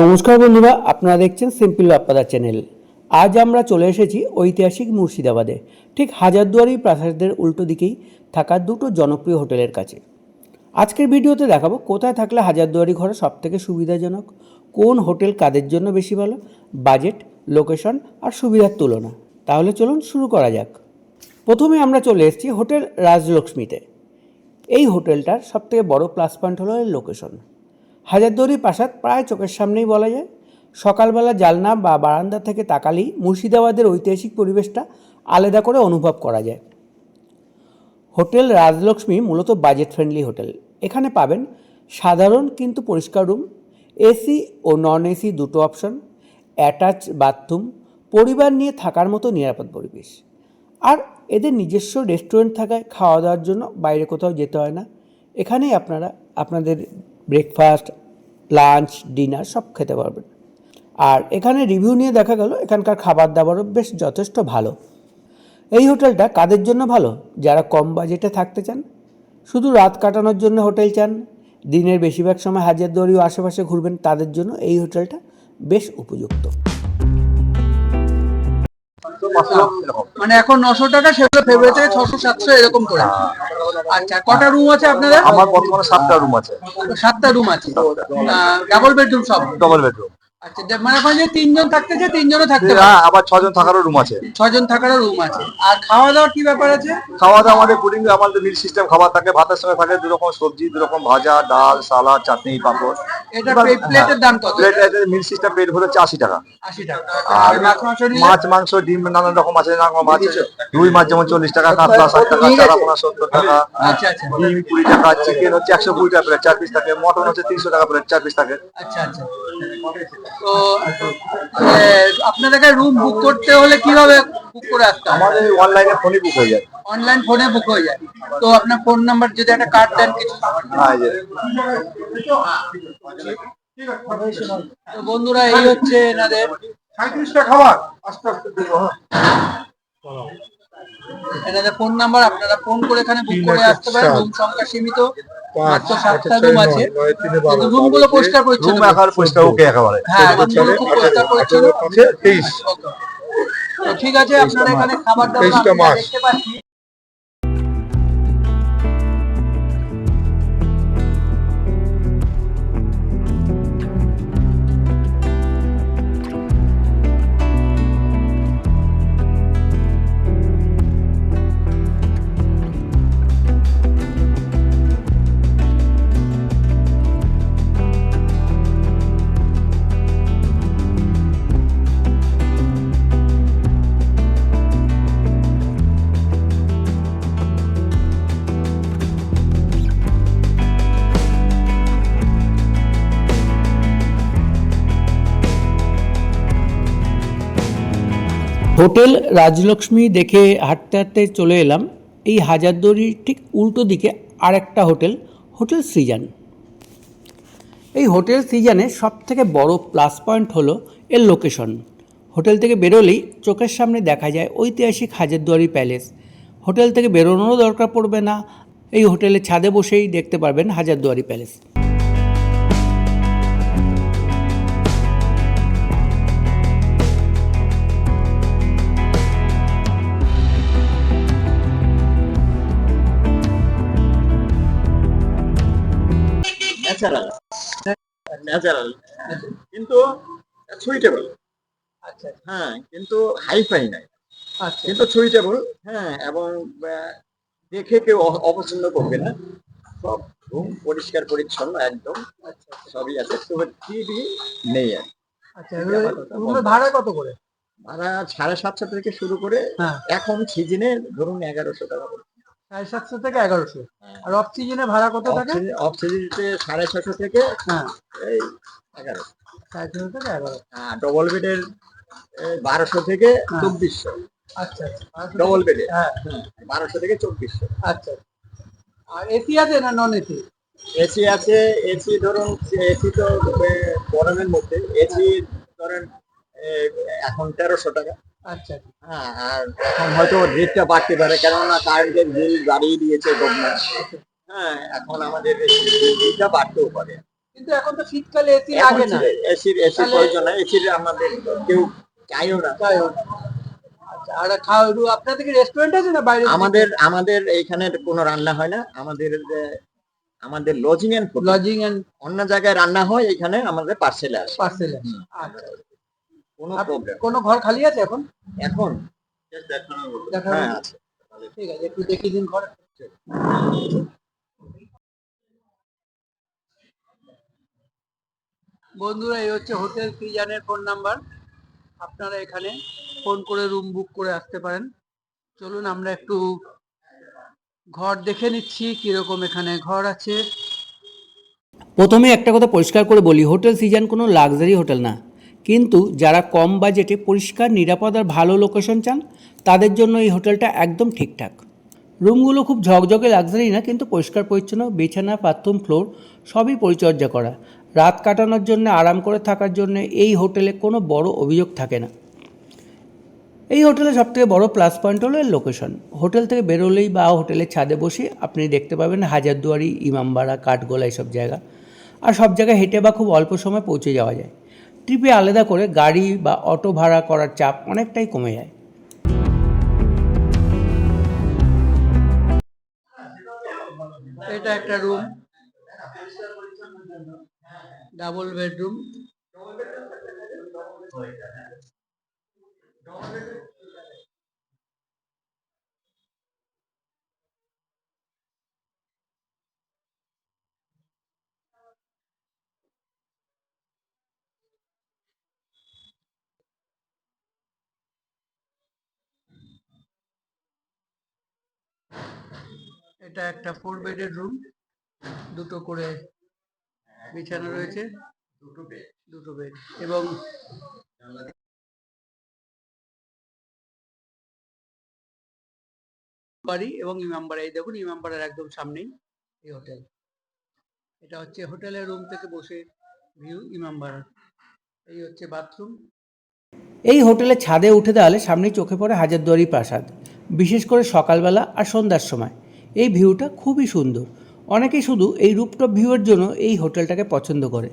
নমস্কার বন্ধুরা, আপনারা দেখছেন সিম্পল বাপ্পাদা চ্যানেল আজ আমরা চলে এসেছি ঐতিহাসিক মুর্শিদাবাদে। ঠিক হাজারদুয়ারি প্রাসাদের উল্টো দিকেই থাকা দুটো জনপ্রিয় হোটেলের কাছে। আজকের ভিডিওতে দেখাবো কোথায় থাকলে হাজারদুয়ারি ঘরে সবথেকে সুবিধাজনক, কোন হোটেল কাদের জন্য বেশি ভালো, বাজেট, লোকেশন আর সুবিধার তুলনা। তাহলে চলুন শুরু করা যাক। প্রথমে আমরা চলে এসেছি হোটেল রাজলক্ষ্মীতে। এই হোটেলটার সবথেকে বড় প্লাস পয়েন্ট হলো লোকেশন হাজারদুয়ারি প্রাসাদ প্রায় চোখের সামনেই বলা যায়। সকালবেলা জালনা বা বারান্দা থেকে তাকালেই মুর্শিদাবাদের ঐতিহাসিক পরিবেশটা আলাদা করে অনুভব করা যায়। হোটেল রাজলক্ষ্মী মূলত বাজেট ফ্রেন্ডলি হোটেল। এখানে পাবেন সাধারণ কিন্তু পরিষ্কার রুম, এসি ও নন এসি দুটো অপশন অ্যাটাচ বাথরুম, পরিবার নিয়ে থাকার মতো নিরাপদ পরিবেশ। আর এদের নিজস্ব রেস্টুরেন্ট থাকায় খাওয়া দাওয়ার জন্য বাইরে কোথাও যেতে হয় না। এখানেই আপনারা, আপনাদের ব্রেকফাস্ট লাঞ্চ, ডিনার সব খেতে পারবেন। আর এখানে রিভিউ নিয়ে দেখা গেল, এখানকার খাবার দাবারও বেশ যথেষ্ট ভালো। এই হোটেলটা কাদের জন্য ভালো? যারা কম বাজেটে থাকতে চান? শুধু রাত কাটানোর জন্য হোটেল চান? দিনের বেশিরভাগ সময় হাজারদুয়ারি ও আশেপাশে ঘুরবেন, তাদের জন্য এই হোটেলটা বেশ উপযুক্ত। মানে এখন নশো টাকা সেগুলো ফেব্রুয়ারিতে ছশো সাতশো এরকম করে। আচ্ছা কটা রুম আছে আপনাদের? আমার বর্তমানে সাতটা রুম আছে। সাতটা রুম আছে। ডাবল বেডরুম সব? ডবল বেডরুম আচ্ছা মানে এখন তিনজন থাকতে চায় তিনজনও থাকতে হ্যাঁ আবার ছজন থাকারও রুম আছে। ছজন থাকারও রুম আছে। আর খাওয়া দাওয়ার কি ব্যাপার আছে? খাওয়া দাওয়া আমাদের পুডিং আমাদের মিল সিস্টেম খাবার থাকে ভাতের সঙ্গে থাকে দু রকম সবজি দু রকম ভাজা ডাল সালাদ চাটনি পাঁপড়। এটা প্লেটের দাম কত? প্লেট মিল সিস্টেম প্লেট হচ্ছে আশি টাকা। আশি টাকা। আর মাছ মাংস ডিম নানান রকম আছে নানা রকম মাছ রুই মাছ যেমন চল্লিশ টাকা কাতলা ষাট টাকা চারা সত্তর টাকা আচ্ছা আচ্ছা। ডিম কুড়ি টাকা চিকেন হচ্ছে একশো কুড়ি টাকা প্লেট চার পিস থাকে মটন হচ্ছে তিনশো টাকা প্লেট চার পিস থাকে। আচ্ছা আচ্ছা। তো এ, আপনাদের রুম বুক করতে হলে কীভাবে বুক করে আসতে হবে আমাদের অনলাইনে ফোনে বুক হয়ে যায়। অনলাইন ফোনে বুক হয়ে যায়। তো আপনার ফোন নাম্বার যদি একটা কার্ড দেন কিছু হ্যাঁ তো বন্ধুরা এই হচ্ছে এনাদের সাঁত্রিশটা খাবার। আস্তে আস্তে দেবো হ্যাঁ। এনাদের ফোন নাম্বার আপনারা ফোন করে এখানে বুক করে আসতে পারেন। রুম সংখ্যা সীমিত। মাত্র সাতটা রুম আছে। রুমগুলো পরিষ্কার পরিচ্ছন্ন। রুম একেবারে পরিষ্কার ওকে একেবারে। হ্যাঁ পরিষ্কার পরিচ্ছন্ন। ঠিক আছে আপনারা এখানে খাবার দাবার তেইশটা আপনারা মাস। দেখতে পাচ্ছি। হোটেল রাজলক্ষ্মী দেখে হাঁটতে হাঁটতে চলে এলাম। এই হাজারদুয়ারির ঠিক উল্টো দিকে আরেকটা হোটেল হোটেল সৃজান। এই হোটেল সৃজানের সব থেকে বড় প্লাস পয়েন্ট হলো এর লোকেশন। হোটেল থেকে বেরোলেই চোখের সামনে দেখা যায় ঐতিহাসিক হাজারদুয়ারি প্যালেস। হোটেল থেকে বেরোনোরও দরকার পড়বে না। এই হোটেলের ছাদে বসেই দেখতে পারবেন হাজারদুয়ারি প্যালেস। ন্যাচারাল ন্যাচারাল কিন্তু সুইটেবল আচ্ছা হ্যাঁ কিন্তু হাইফাই নাই। আচ্ছা। কিন্তু সুইটেবল হ্যাঁ এবং দেখে কেউ অপছন্দ করবে না। সব রুম পরিষ্কার পরিচ্ছন্ন একদম। সবই আছে। তবে টিভি নেই আর। আচ্ছা ভাড়া কত করে? ভাড়া সাড়ে সাতশো থেকে শুরু করে হ্যাঁ। এখন সিজনে ধরুন এগারোশো টাকা করে। সাড়ে সাতশো থেকে এগারোশো। আর অফ সিজনে ভাড়া কত থাকে? অফ সিজনে সাড়ে ছশো থেকে হ্যাঁ। এই এগারো। সাড়ে ছশো থেকে এগারো। ডবল বেডের বারোশো থেকে হ্যাঁ। চব্বিশশো। আচ্ছা আচ্ছা। ডবল বেডে হ্যাঁ। বারোশো থেকে চব্বিশশো। আচ্ছা আর এসি আছে না নন এসি এসি আছে এসি ধরুন এসি তো গরমের মধ্যে। এসি ধরেন এখন তেরোশো টাকা। আচ্ছা। হ্যাঁ আর এখন হয়তো রেটটা বাড়তে পারে কেননা কারেন্টের বিল বাড়িয়ে দিয়েছে গভর্নমেন্ট হ্যাঁ এখন আমাদের বিলটা বাড়তেও পারে। কিন্তু এখন তো শীতকালে এসি লাগে না। এসির এসির প্রয়োজন নাই এসির আমাদের কেউ চাইও না। তাই হোক। আচ্ছা আর খাওয়া আপনাদের কি রেস্টুরেন্ট আছে না বাইরে আমাদের আমাদের এইখানে কোনো রান্না হয় না। আমাদের যে আমাদের লজিং এন্ড লজিং এন্ড অন্য জায়গায় রান্না হয় এখানে আমাদের পার্সেলে আসে। পার্সেল আচ্ছা। কোনো প্রবলেম কোনো ঘর খালি আছে এখন? এখন। হ্যাঁ। আছে ঠিক আছে একটু দেখি দিন ঘর। বন্ধুরা এই হচ্ছে হোটেল ক্রিজানের ফোন নাম্বার। আপনারা এখানে ফোন করে রুম বুক করে আসতে পারেন। চলুন আমরা একটু ঘর দেখে নিচ্ছি কীরকম এখানে ঘর আছে। প্রথমে একটা কথা পরিষ্কার করে বলি হোটেল সিজন কোনো লাক্সারি হোটেল না। কিন্তু যারা কম বাজেটে পরিষ্কার, নিরাপদ আর ভালো লোকেশন চান, তাদের জন্য এই হোটেলটা একদম ঠিকঠাক। রুমগুলো খুব ঝকঝকে লাগজারি না, কিন্তু পরিষ্কার, পরিচ্ছন্ন, বিছানা বাথরুম ফ্লোর সবই পরিচর্যা করা। রাত কাটানোর জন্য, আরাম করে থাকার জন্য এই হোটেলে কোনো বড় অভিযোগ থাকে না। এই হোটেলের সবথেকে বড় প্লাস পয়েন্ট হলো এর লোকেশন হোটেল থেকে বেরোলেই বা হোটেলের ছাদে বসে আপনি দেখতে পাবেন হাজারদুয়ারি, ইমামবাড়া, কাঠগোলা এইসব জায়গা। আর সব জায়গায় হেঁটে বা খুব অল্প সময় পৌঁছে যাওয়া যায়। ট্রিপে আলাদা করে গাড়ি বা অটো ভাড়া করার চাপ অনেকটাই কমে যায়। এটা একটা রুম। Double bedroom. এটা একটা ফোর বেডের রুম দুটো করে বিছানা রয়েছে। দুটো বেড দুটো বেড এবং বাড়ি এবং ইমামবাড়া এই দেখুন ইমামবাড়ার একদম সামনেই এই হোটেল এটা হচ্ছে হোটেলের রুম থেকে বসে ভিউ ইমামবাড়ার এই হচ্ছে বাথরুম এই হোটেলে ছাদে উঠে দাঁড়ালে সামনেই চোখে পড়ে হাজারদুয়ারি প্রাসাদ বিশেষ করে সকালবেলা আর সন্ধ্যার সময়। এই ভিউটা খুবই সুন্দর। অনেকেই শুধু এই রুপটপ ভিউয়ের জন্য এই হোটেলটাকে পছন্দ করে।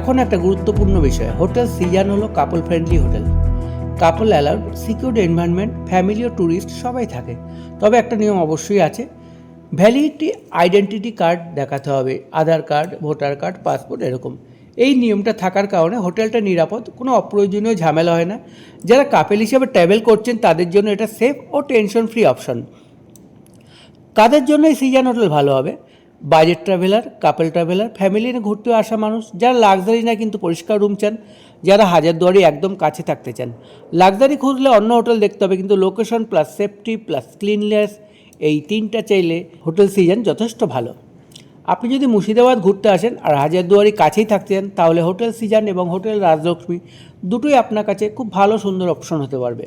এখন একটা গুরুত্বপূর্ণ বিষয়, হোটেল সিজান হলো couple friendly hotel. Couple allowed secured environment family ও ট্যুরিস্ট সবাই থাকে। তবে একটা নিয়ম অবশ্যই আছে ভ্যালিডিটি আইডেন্টিটি কার্ড দেখাতে হবে, Aadhaar card voter card passport এরকম। এই নিয়মটা থাকার কারণে হোটেলটা নিরাপদ, কোনো অপ্রয়োজনীয় ঝামেলা হয় না। যারা কাপেল হিসেবে ট্রাভেল করছেন, তাদের জন্য এটা সেফ ও টেনশন ফ্রি অপশন কাদের জন্য এই সিজন হোটেল ভালো হবে। Budget traveller couple traveller family নিয়ে ঘুরতে আসা মানুষ, যারা লাক্সারি না কিন্তু পরিষ্কার রুম চান, যারা হাজারদুয়ারি একদম কাছে থাকতে চান। লাক্সারি খুঁজলে অন্য হোটেল দেখতে হবে, কিন্তু location plus safety plus cleanness এই তিনটা চাইলে হোটেল সিজন যথেষ্ট ভালো। আপনি যদি মুর্শিদাবাদ ঘুরতে আসেন আর হাজারদুয়ারি কাছেই থাকতে চান, তাহলে হোটেল সিজন এবং হোটেল রাজলক্ষ্মী দুটোই আপনার কাছে খুব ভালো সুন্দর অপশন হতে পারবে।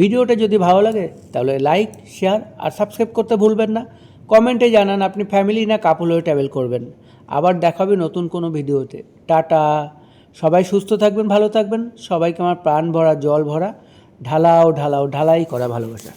ভিডিওটা যদি ভালো লাগে, তাহলে লাইক শেয়ার আর সাবস্ক্রাইব করতে ভুলবেন না। কমেন্টে জানান আপনি ফ্যামিলি না কাপল হয়ে ট্রাভেল করবেন। আবার দেখাবে নতুন কোনো ভিডিওতে। টাটা। সবাই সুস্থ থাকবেন, ভালো থাকবেন। সবাইকে আমার প্রাণ ভরা, জল ভরা। ঢালাও ঢালাও, ঢালাই করা ভালোবাসা।